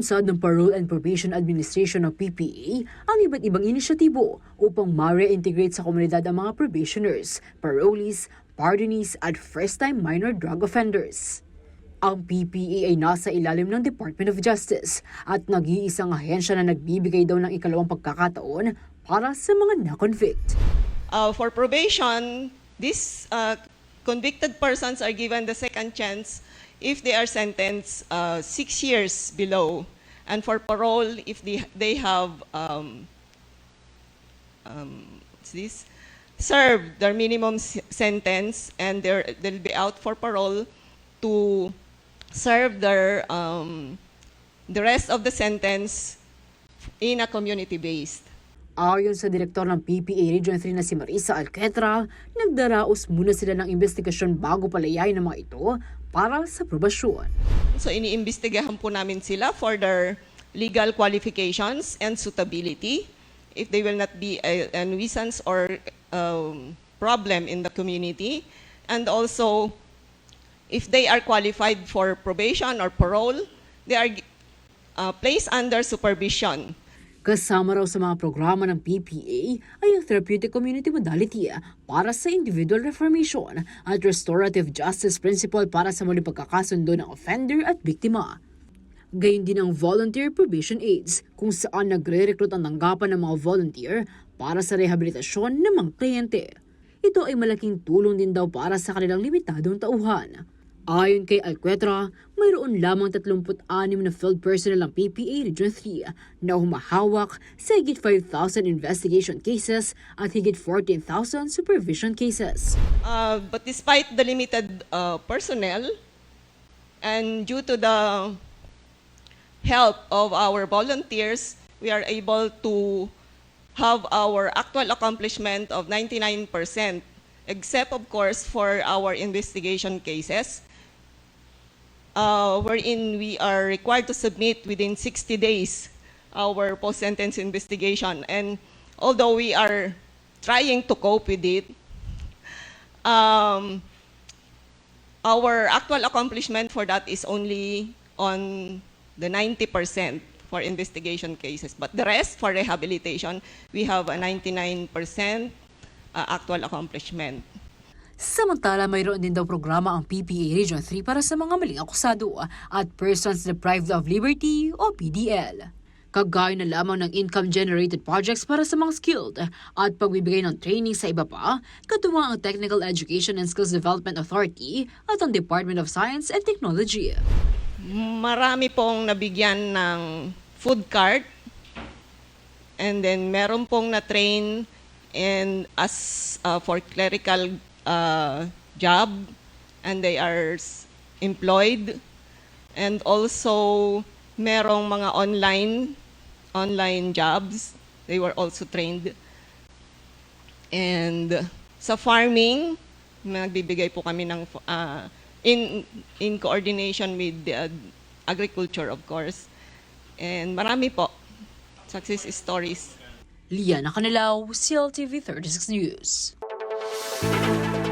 Inilunsad ng Parole and Probation Administration o PPA ang iba't ibang inisyatibo upang ma-reintegrate sa komunidad ang mga probationers, parolees, pardonees at first-time minor drug offenders. Ang PPA ay nasa ilalim ng Department of Justice at nag-iisang ahensya na nagbibigay daw ng ikalawang pagkakataon para sa mga na-convict. Uh, for probation, these uh, convicted persons are given the second chance if they are sentenced uh, six years below. And for parole, if they, they have um, um, what's this? served their minimum sentence and they're, they'll be out for parole to serve their um, the rest of the sentence in a community-based. Ayon sa direktor ng PPA Region 3 na si Marisa Alquetra, nagdaraos muna sila ng investigasyon bago palayain ng mga ito para sa probasyon. So iniimbestigahan po namin sila for their legal qualifications and suitability. If they will not be a, a nuisance or um, problem in the community. And also, if they are qualified for probation or parole, they are uh, placed under supervision. Kasama raw sa mga programa ng PPA ay ang Therapeutic Community Modality para sa individual reformation at Restorative Justice Principle para sa muli pagkakasundo ng offender at biktima. Gayun din ang Volunteer Probation Aids kung saan nagre-recruit ang tanggapan ng mga volunteer para sa rehabilitasyon ng mga kliyente. Ito ay malaking tulong din daw para sa kanilang limitadong tauhan. Ayon kay Alquetra, mayroon lamang 36 na field personnel ng PPA Region 3 na humahawak sa higit 5,000 investigation cases at higit 14,000 supervision cases. Uh, but despite the limited uh, personnel and due to the help of our volunteers, we are able to have our actual accomplishment of 99%, except, of course, for our investigation cases, uh, wherein we are required to submit within 60 days our post-sentence investigation. And although we are trying to cope with it, um, our actual accomplishment for that is only on the 90% for investigation cases. But the rest, for rehabilitation, we have a 99% uh, actual accomplishment. Samantala, mayroon din daw programa ang PPA Region 3 para sa mga maling akusado at persons deprived of liberty o PDL. Kagaya na lamang ng income-generated projects para sa mga skilled at pagbibigay ng training sa iba pa, katuwang ang Technical Education and Skills Development Authority at ang Department of Science and Technology. Marami pong nabigyan ng food cart and then meron pong na-train and as uh, for clerical uh, job and they are employed. And also merong mga online online jobs. They were also trained. And sa farming nagbibigay po kami ng uh, in in coordination with the uh, agriculture of course. And marami po. Success stories. Liana Canilaw, CLTV 36 News. Música